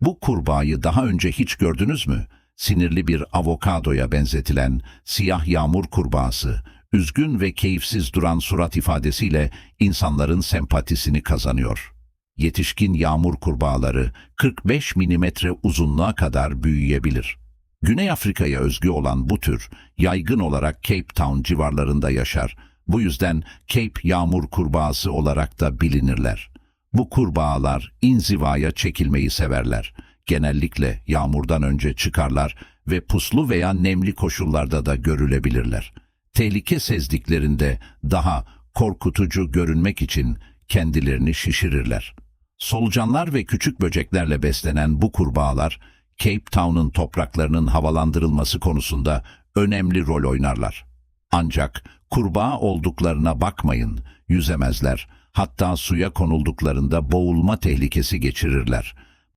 Bu kurbağayı daha önce hiç gördünüz mü? Sinirli bir avokadoya benzetilen siyah yağmur kurbağası, üzgün ve keyifsiz duran surat ifadesiyle insanların sempatisini kazanıyor. Yetişkin yağmur kurbağaları 45 milimetre uzunluğa kadar büyüyebilir. Güney Afrika'ya özgü olan bu tür yaygın olarak Cape Town civarlarında yaşar. Bu yüzden Cape yağmur kurbağası olarak da bilinirler. Bu kurbağalar inzivaya çekilmeyi severler. Genellikle yağmurdan önce çıkarlar ve puslu veya nemli koşullarda da görülebilirler. Tehlike sezdiklerinde daha korkutucu görünmek için kendilerini şişirirler. Solucanlar ve küçük böceklerle beslenen bu kurbağalar, Cape Town'un topraklarının havalandırılması konusunda önemli rol oynarlar. Ancak kurbağa olduklarına bakmayın, yüzemezler, hatta suya konulduklarında boğulma tehlikesi geçirirler.